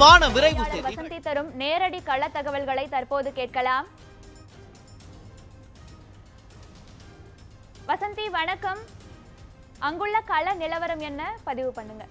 வான விரைவு வசந்தி தரும் நேரடி கள தகவல்களை தற்போது கேட்கலாம். வசந்தி வணக்கம். அங்குள்ள கள நிலவரம் என்ன? பதிவு பண்ணுங்க.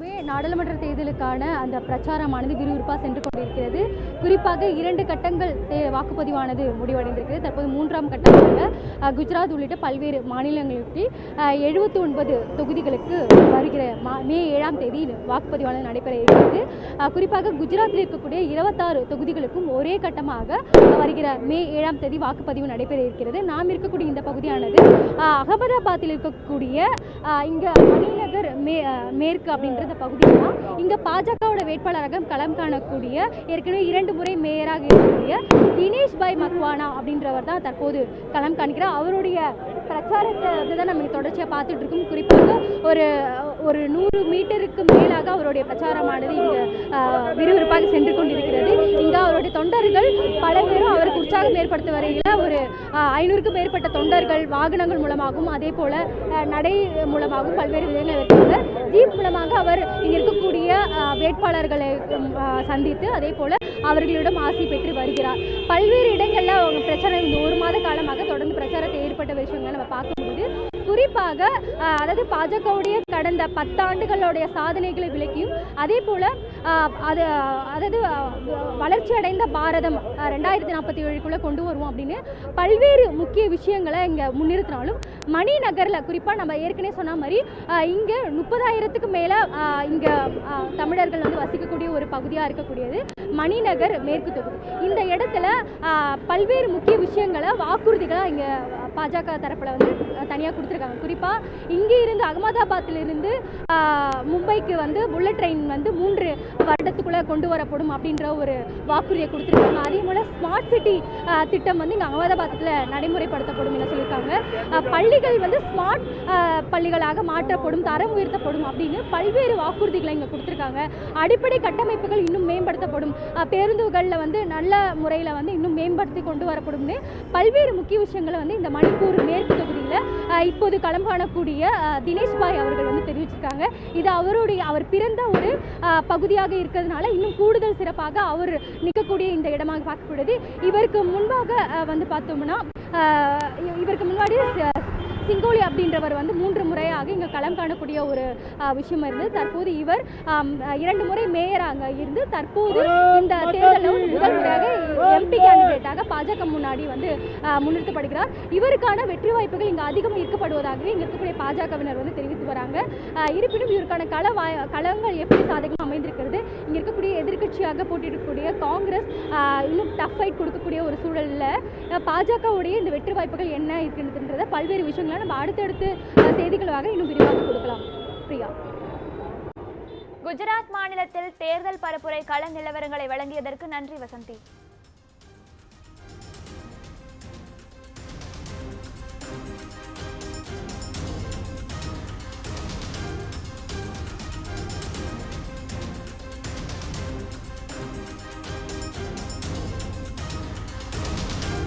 முழுது- நாடாளுமன்ற தேர்தலுக்கான அந்த பிரச்சாரமானது விறுவிறுப்பாக சென்று கொண்டிருக்கிறது. குறிப்பாக இரண்டு கட்டங்கள் தே- வாக்குப்பதிவானது முடிவடைந்திருக்கிறது. தற்போது மூன்றாம் கட்டமாக குஜராத் உள்ளிட்ட பல்வேறு மாநிலங்களுக்கு எழுபத்தி ஒன்பது தொகுதிகளுக்கு வருகிற மா- மே ஏழாம் தேதி வாக்குப்பதிவானது நடைபெற இருக்கிறது. குறிப்பாக குஜராத்தில் இருக்கக்கூடிய இருபத்தாறு தொகுதிகளுக்கும் ஒரே கட்டமாக வருகிற மே ஏழாம் தேதி வாக்குப்பதிவு நடைபெற இருக்கிறது. நாம் இருக்கக்கூடிய இந்த பகுதியானது அகமதாபாத்தில் இருக்கக்கூடிய இங்கே மணிநகர் மே மேற்கு அப்படின்ற இந்த பகுதி தான் இங்க பாஜகவோட வேட்பாளராக களம் காணக்கூடிய ஏற்கனவே இரண்டு முறை மேயராக இருக்கக்கூடிய தினேஷ் பாய் மக்வானா அப்படின்றவர் தான் தற்போது களம் காண்கிறார். அவருடைய பிரச்சாரத்தை வந்து தான் நம்ம தொடர்ச்சியாக பார்த்துட்டு இருக்கோம். குறிப்பாக ஒரு ஒரு நூறு மீட்டருக்கு மேலாக அவருடைய பிரச்சாரமானது இங்கே விறுவிறுப்பாக சென்று கொண்டிருக்கிறது. அவருடைய தொண்டர்கள் பல பேரும் அவருக்கு உற்சாகம் ஏற்படுத்த வரையில் ஒரு ஐநூறுக்கும் மேற்பட்ட தொண்டர்கள் வாகனங்கள் மூலமாகவும் அதே போல நடை மூலமாகவும் பல்வேறு விதங்கள் இருக்காங்க ஜீப் மூலமாக அவர் இங்கே இருக்கக்கூடிய வேட்பாளர்களை சந்தித்து அதே போல அவர்களிடம் ஆசி பெற்று வருகிறார். பல்வேறு இடங்களில் அவங்க பிரச்சனை இந்த ஒரு மாத காலமாக தொடர்ந்து பிரச்சாரத்தை ஏற்பட்ட விஷயங்களை நம்ம பார்க்கும்போது குறிப்பாக அதாவது பாஜகவுடைய கடந்த பத்தாண்டுகளுடைய சாதனைகளை விளக்கியும் அதே போல அது அதாவது வளர்ச்சி அடைந்த பாரதம் ரெண்டாயிரத்தி நாற்பத்தி ஏழுக்குள்ளே கொண்டு வருவோம் அப்படின்னு பல்வேறு முக்கிய விஷயங்களை இங்கே முன்னிறுத்தினாலும் மணி நகரில் குறிப்பாக நம்ம ஏற்கனவே சொன்ன மாதிரி இங்கே முப்பதாயிரத்துக்கு மேலே இங்கே தமிழர்கள் வந்து வசிக்கக்கூடிய ஒரு பகுதியாக இருக்கக்கூடியது மணிநகர் மேற்கு தொகுதி. இந்த இடத்துல பல்வேறு முக்கிய விஷயங்களை வாக்குறுதிகளாக இங்கே பாஜக தரப்பில் வந்து தனியாக கொடுத்துருக்காங்க. குறிப்பாக இங்கே இருந்து அகமதாபாத்தில் இருந்து மும்பைக்கு வந்து புல்லட் ட்ரெயின் வந்து மூன்று வருடத்துக்குள்ளே கொண்டு வரப்படும் அப்படின்ற ஒரு வாக்குறுதியை கொடுத்துருக்காங்க. அதே போல் ஸ்மார்ட் சிட்டி திட்டம் வந்து இங்கே அகமதாபாத்தில் நடைமுறைப்படுத்தப்படும் என சொல்லியிருக்காங்க. பள்ளிகள் வந்து ஸ்மார்ட் பள்ளிகளாக மாற்றப்படும் தரம் உயர்த்தப்படும் அப்படின்னு பல்வேறு வாக்குறுதிகளை இங்கே கொடுத்துருக்காங்க. அடிப்படை கட்டமைப்புகள் இன்னும் மேம்படுத்தப்படும். பேருந்துகளில் வந்து நல்ல முறையில் வந்து இன்னும் மேம்படுத்தி கொண்டு வரப்படும்னு பல்வேறு முக்கிய விஷயங்களை வந்து இந்த மணிப்பூர் மேற்கு தொகுதியில் இப்போது களம் காணக்கூடிய தினேஷ்பாய் தினேஷ் பாய் அவர்கள் வந்து தெரிவிச்சிருக்காங்க. இது அவருடைய அவர் பிறந்த ஒரு பகுதியாக இருக்கிறதுனால இன்னும் கூடுதல் சிறப்பாக அவர் நிற்கக்கூடிய இந்த இடமாக பார்க்கப்படுது. இவருக்கு முன்பாக வந்து பார்த்தோம்னா இவருக்கு முன்னாடி சிங்கோலி அப்படின்றவர் வந்து மூன்று முறையாக இங்கே களம் காணக்கூடிய ஒரு விஷயம் இருந்தது. தற்போது இவர் இரண்டு முறை மேயராக இருந்து தற்போது இந்த தேர்தலில் முதல் முறையாக எம்பி கேண்டிடேட்டாக பாஜக முன்னாடி வந்து முன்னிறுத்தப்படுகிறார். இவருக்கான வெற்றி வாய்ப்புகள் இங்கே அதிகம் ஈர்க்கப்படுவதாகவே இங்கே இருக்கக்கூடிய பாஜகவினர் வந்து தெரிவித்து வராங்க. இருப்பினும் இவருக்கான கள களங்கள் எப்படி சாதகமாக அமைந்திருக்கிறது? இங்கே இருக்கக்கூடிய எதிர்க்கட்சியாக போட்டியிடக்கூடிய காங்கிரஸ் இன்னும் டஃப் ஃபைட் கொடுக்கக்கூடிய ஒரு சூழலில் பாஜகவுடைய இந்த வெற்றி வாய்ப்புகள் என்ன இருக்கின்றத பல்வேறு விஷயங்களை நம்ம அடுத்தடுத்து ஆஹ், செய்திகளாக இன்னும் விரிவாக கொடுக்கலாம். பிரியா. குஜராத் மாநிலத்தில் தேர்தல் பரப்புரை கள நிலவரங்களை வழங்கியதற்கு நன்றி வசந்தி.